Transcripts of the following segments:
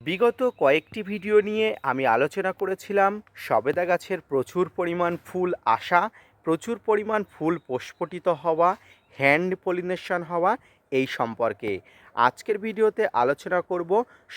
বিগত কয়েকটি ভিডিও নিয়ে আমি আলোচনা করেছিলাম সবেদা গাছের প্রচুর পরিমাণ ফুল আসা, প্রচুর পরিমাণ ফুল প্রস্ফুটিত হওয়া হ্যান্ড পলিনেশন হওয়া এই সম্পর্কে। আজকের ভিডিওতে আলোচনা করব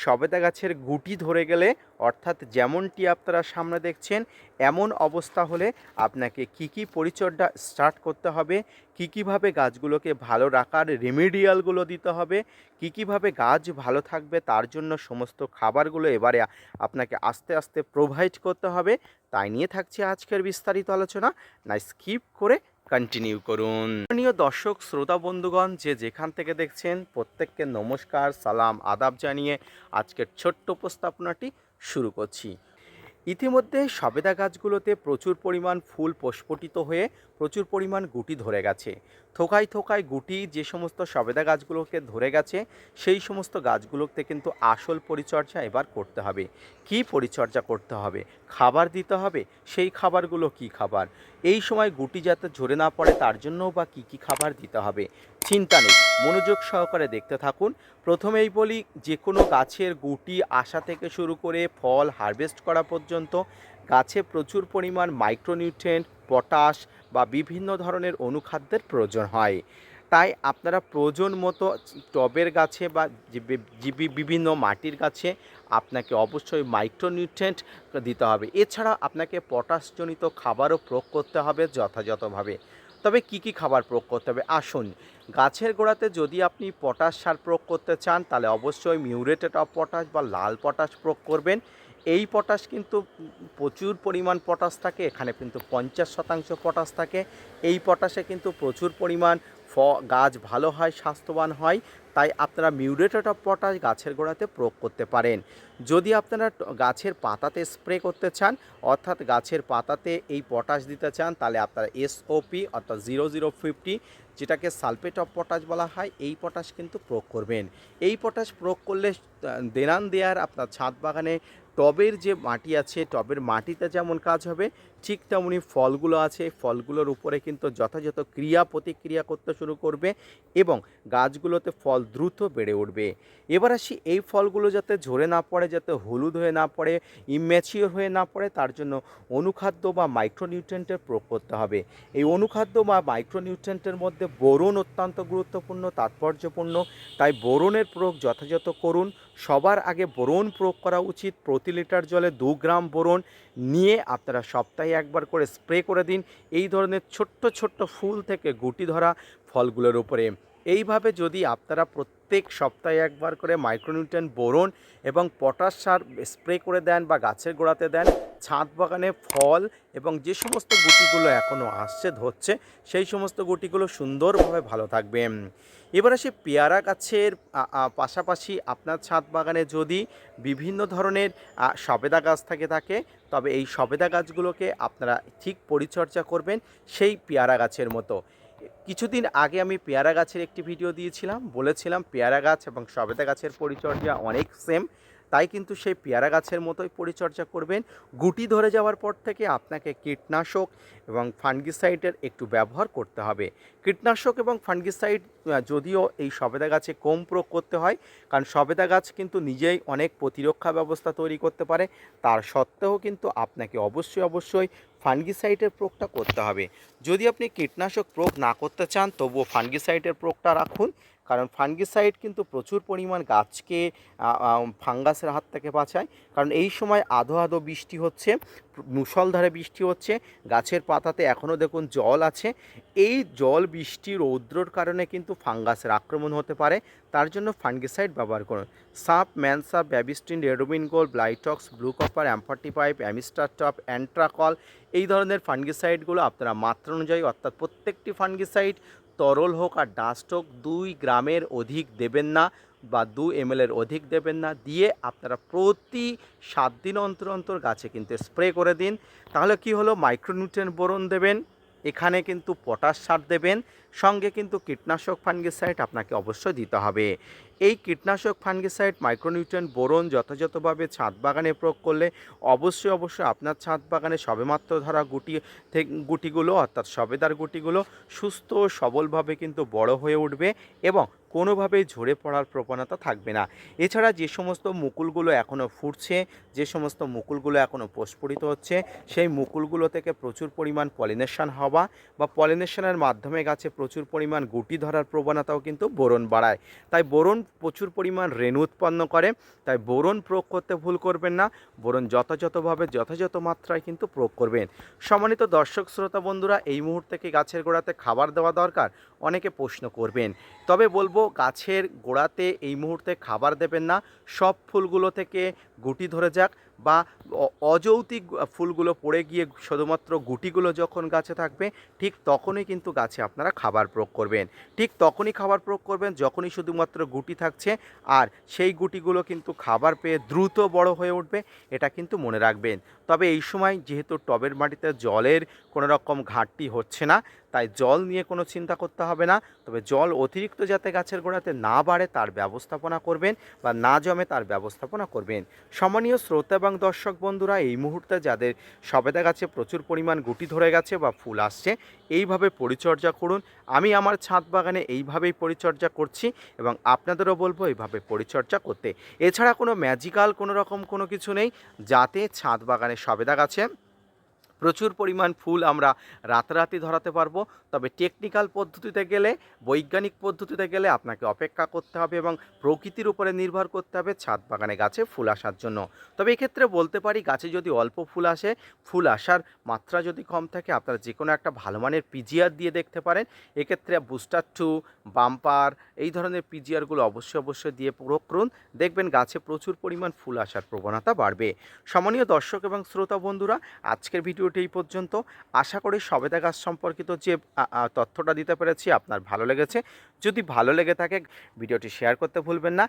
সবেদা গাছের গুটি ধরে গেলে, অর্থাৎ যেমনটি আপনারা সামনে দেখছেন, এমন অবস্থা হলে আপনাকে কি কি পরিচর্যা স্টার্ট করতে হবে, কী কীভাবে গাছগুলোকে ভালো রাখার রেমিডিয়ালগুলো দিতে হবে, কী কীভাবে গাছ ভালো থাকবে তার জন্য সমস্ত খাবারগুলো এবারে আপনাকে আস্তে আস্তে প্রোভাইড করতে হবে। তাই নিয়ে থাকছে আজকের বিস্তারিত আলোচনা। না স্কিপ করে কন্টিনিউ করুন। প্রিয় দর্শক, শ্রোতা, বন্ধুগণ, যে যেখান থেকে দেখছেন, প্রত্যেককে নমস্কার, সালাম, আদাব জানিয়ে আজকের ছোট্ট উপস্থাপনাটি শুরু করছি। ইতিমধ্যে সবেদা গাছগুলোতে প্রচুর পরিমাণ ফুল প্রস্ফুটিত হয়ে প্রচুর পরিমাণ গুটি ধরে গেছে। থোকায় থোকায় গুটি যে সমস্ত সবেদা গাছগুলোকে ধরে গেছে, সেই সমস্ত গাছগুলোতে কিন্তু আসল পরিচর্যা এবার করতে হবে। কি পরিচর্যা করতে হবে? খাবার দিতে হবে? সেই খাবারগুলো কি খাবার? এই সময় গুটি যাতে ঝরে না পড়ে তার জন্যও বা কী কী খাবার দিতে হবে? চিন্তা নেই, মনোযোগ সহকারে দেখতে থাকুন। প্রথমেই বলি যে কোনো গাছের গুটি আসা থেকে শুরু করে ফল হারভেস্ট করা পর্যন্ত, গাছে প্রচুর পরিমাণ মাইক্রোনিউট্রিয়েন্ট পটাশ বা বিভিন্ন ধরনের অনুখাদ্যের প্রয়োজন হয়। তাই আপনারা প্রয়োজন মতো টবের গাছে বা বিভিন্ন মাটির গাছে আপনাকে অবশ্যই মাইক্রোনিউট্রিয়েন্ট দিতে হবে। এছাড়া আপনাকে পটাশজনিত খাবারও প্রয়োগ করতে হবে যথাযথভাবে। তবে কি কি খাবার প্রয়োগ করতে হবে? আসুন, গাছের গোড়াতে যদি আপনি পটাশ সার প্রয়োগ করতে চান, তাহলে অবশ্যই মিউরেটেড অফ পটাশ বা লাল পটাশ প্রয়োগ করবেন। এই পটাশ কিন্তু প্রচুর পরিমাণ পটাশ থাকে, এখানে কিন্তু পঞ্চাশ শতাংশ পটাশ থাকে। এই পটাশে কিন্তু প্রচুর পরিমাণ ফ, গাছ ভালো হয়, স্বাস্থ্যবান হয়। তাই আপনারা মিউরেটেড অফ পটাশ গাছের গোড়াতে প্রয়োগ করতে পারেন। যদি আপনারা গাছের পাতাতে স্প্রে করতে চান, অর্থাৎ গাছের পাতাতে এই পটাশ দিতে চান, তাহলে আপনারা এসওপি অর্থাৎ জিরো জিরো ফিফটি যেটাকে সালফেট অফ পটাশ বলা হয়, এই পটাশ কিন্তু প্রয়োগ করবেন। এই পটাশ প্রয়োগ করলে দেনান দেয়ার আপনার ছাদ বাগানে টবের যে মাটি আছে, টবের মাটিতে যেমন কাজ হবে ঠিক তেমনি ফলগুলো আছে। ফলগুলোর উপরে কিন্তু যথাযথ ক্রিয়া প্রতিক্রিয়া করতে শুরু করবে এবং গাছগুলোতে ফল দ্রুত বেড়ে উঠবে। এবার আসি এই ফলগুলো যাতে ঝরে না পড়ে, যাতে হলুদ হয়ে না পড়ে ইম্যাচিওর হয়ে না পড়ে, তার জন্য অনুখাদ্য বা মাইক্রোনিউট্রেন্টের প্রয়োগ করতে হবে। এই অনুখাদ্য বা মাইক্রোনিউট্রেন্টের মধ্যে বোরন অত্যন্ত গুরুত্বপূর্ণ, তাৎপর্যপূর্ণ। তাই বোরনের প্রয়োগ যথাযথ করুন। সবার আগে বোরন প্রয়োগ করা উচিত। প্রতি লিটার জলে দু গ্রাম বোরন নিয়ে আপনারা সপ্তাহে একবার করে স্প্রে করে দিন। এই ধরনের ছোট্ট ছোট্ট ফুল থেকে গুটি ধরা ফলগুলোর উপরে। এইভাবে যদি আপনারা প্রত্যেক সপ্তাহে একবার করে মাইক্রোনিউট্রেন বোরন এবং পটাশ সার স্প্রে করে দেন বা গাছের গোড়াতে দেন, ছাদ বাগানে ফল এবং যে সমস্ত গুটিগুলো এখনও আসছে, ধরছে, সেই সমস্ত গুটিগুলো সুন্দরভাবে ভালো থাকবে। এবার আসি পেয়ারা গাছের পাশাপাশি আপনার ছাদ বাগানে যদি বিভিন্ন ধরনের সবেদা গাছ থেকে, থাকে, তবে এই সবেদা গাছগুলোকে আপনারা ঠিক পরিচর্যা করবেন সেই পেয়ারা গাছের মতো। কিছুদিন আগে আমি পেয়ারা গাছের একটি ভিডিও দিয়েছিলাম, বলেছিলাম পেয়ারা গাছ এবং সবেদা গাছের পরিচর্যা অনেক সেম তাই কিন্তু সেই পেয়ারা গাছের মতোই পরিচর্যা করবেন। গুটি ধরে যাওয়ার পর থেকে আপনাকে কীটনাশক এবং ফানগিসাইডের একটু ব্যবহার করতে হবে। কীটনাশক এবং ফানগিসাইড যদিও এই সবেদা গাছে কম প্রয়োগ করতে হয়, কারণ সবেদা গাছ কিন্তু নিজেই অনেক প্রতিরক্ষা ব্যবস্থা তৈরি করতে পারে। তার সত্ত্বেও কিন্তু আপনাকে অবশ্যই অবশ্যই ফাঙ্গিসাইডের প্রয়োগটা করতে হবে। যদি আপনি কীটনাশক প্রয়োগ না করতে চান, তবুও ফাঙ্গিসাইডের প্রয়োগটা রাখুন, কারণ ফাঙ্গিসাইড কিন্তু প্রচুর পরিমাণ গাছকে ফাঙ্গাসের হাত থেকে বাঁচায়। কারণ এই সময় আধো আধো বৃষ্টি হচ্ছে মুষলধারে বৃষ্টি হচ্ছে, গাছের পাতাতে এখনও দেখুন জল আছে। এই জল বৃষ্টি, রৌদ্রর কারণে কিন্তু ফাঙ্গাসের আক্রমণ হতে পারে, তার জন্য ফাঙ্গিসাইড ব্যবহার করুন। সাপ ম্যানসাপ Bavistin Ridomil gold Blitox, blue copper, অ্যাম্পার্টি পাইপ, অ্যামিস্টার টপ, অ্যান্ট্রাকল, এই ধরনের ফাঙ্গিসাইডগুলো আপনারা মাত্রা অনুযায়ী, অর্থাৎ প্রত্যেকটি ফাঙ্গিসাইড তরল হোক আর ডাস্ট হোক, দুই গ্রামের অধিক দেবেন না বা দু এম এর অধিক দেবেন না, দিয়ে আপনারা প্রতি সাত দিন অন্তর অন্তর গাছে কিন্তু স্প্রে করে দিন। তাহলে কি হলো? মাইক্রোনিউট্রিয়েন্ট বোরন দেবেন। এখানে কিন্তু পটাশ সার দেবেন, সঙ্গে কিন্তু কীটনাশক ফাঙ্গিসাইড আপনাকে অবশ্যই দিতে হবে। এই কীটনাশক ফাঙ্গিসাইড মাইক্রোনিউট্রেন বোরন যথাযথভাবে ছাদ বাগানে প্রয়োগ করলে অবশ্যই অবশ্যই আপনার ছাদ বাগানে সবেমাত্র ধরা গুটি গুটিগুলো, অর্থাৎ সবেদার গুটিগুলো সুস্থ সবলভাবে কিন্তু বড় হয়ে উঠবে এবং কোনোভাবেই ঝরে পড়ার প্রবণতা থাকবে না। এছাড়া যে সমস্ত মুকুলগুলো এখনও ফুটছে, যে সমস্ত মুকুলগুলো এখনও প্রস্ফুটিত হচ্ছে, সেই মুকুলগুলো থেকে প্রচুর পরিমাণ পলিনেশন হওয়া বা পলিনেশনের মাধ্যমে গাছে প্রচুর পরিমাণ গুটি ধরার প্রবণতাও কিন্তু বোরন বাড়ায়। তাই বোরন প্রচুর পরিমাণ রেণু উৎপন্ন করে, তাই বোরন প্রয়োগ করতে ভুল করবেন না, বোরন যথাযথভাবে যথাযথ মাত্রায় কিন্তু প্রয়োগ করবেন। সম্মানিত দর্শক, শ্রোতা, বন্ধুরা, এই মুহূর্তে কি গাছের গোড়াতে খাবার দেওয়া দরকার? অনেকে প্রশ্ন করবেন। তবে বলব গাছের গোড়াতে এই মুহূর্তে খাবার দেবেন না। সব ফুলগুলো থেকে গুটি ধরে যাক। বা অ- অযৌক্তিক ফুলগুলো পড়ে গিয়ে শুধুমাত্র গুটিগুলো যখন গাছে থাকবে, ঠিক তখনই কিন্তু গাছে আপনারা খাবার প্রয়োগ করবেন। ঠিক তখনই খাবার প্রয়োগ করবেন যখনই শুধুমাত্র গুটি থাকছে আর সেই গুটিগুলো কিন্তু খাবার পেয়ে দ্রুত বড় হয়ে উঠবে, এটা কিন্তু মনে রাখবেন। তবে এই সময় যেহেতু টবের মাটিতে জলের কোনো রকম ঘাটতি হচ্ছে না, তাই জল নিয়ে কোনো চিন্তা করতে হবে না। তবে জল অতিরিক্ত যাতে গাছের গোড়াতে না বাড়ে তার ব্যবস্থাপনা করবেন বা না জমে তার ব্যবস্থাপনা করবেন। সম্মানীয় শ্রোতা এবং দর্শক বন্ধুরা, এই মুহূর্তে যাদের সবেদা গাছে প্রচুর পরিমাণ গুটি ধরে গেছে বা ফুল আসছে, এইভাবে পরিচর্যা করুন। আমি আমার ছাদ বাগানে এইভাবেই পরিচর্যা করছি এবং আপনাদেরও বলব এইভাবে পরিচর্যা করতে। এছাড়া কোনো ম্যাজিক্যাল কোনো রকম কোনো কিছু নেই, যাতে ছাদ বাগানে সবেদা গাছে প্রচুর পরিমাণ ফুল আমরা রাতারাতি ধরাতে পারব। তবে টেকনিক্যাল পদ্ধতিতে গেলে, বৈজ্ঞানিক পদ্ধতিতে গেলে আপনাকে অপেক্ষা করতে হবে এবং প্রকৃতির উপরে নির্ভর করতে হবে ছাদ বাগানে গাছে ফুল আসার জন্য। তবে এক্ষেত্রে বলতে পারি, গাছে যদি অল্প ফুল আসে, ফুল আসার মাত্রা যদি কম থাকে, আপনারা যে কোনো একটা ভালো মানের পিজিআর দিয়ে দেখতে পারেন। এক্ষেত্রে বুস্টার টু বাম্পার এই ধরনের পিজিআরগুলো অবশ্যই অবশ্যই দিয়ে প্রয়োগ করুন। দেখবেন গাছে প্রচুর পরিমাণ ফুল আসার প্রবণতা বাড়বে। সম্মানীয় দর্শক এবং শ্রোতা বন্ধুরা, আজকের ভিডিওটি এই পর্যন্ত। আশা করি সবেদা গাছ সম্পর্কিত যে তথ্যটা দিতে পেরেছি, আপনার ভালো লেগেছে। যদি ভালো লেগে থাকে, ভিডিওটি শেয়ার করতে ভুলবেন না।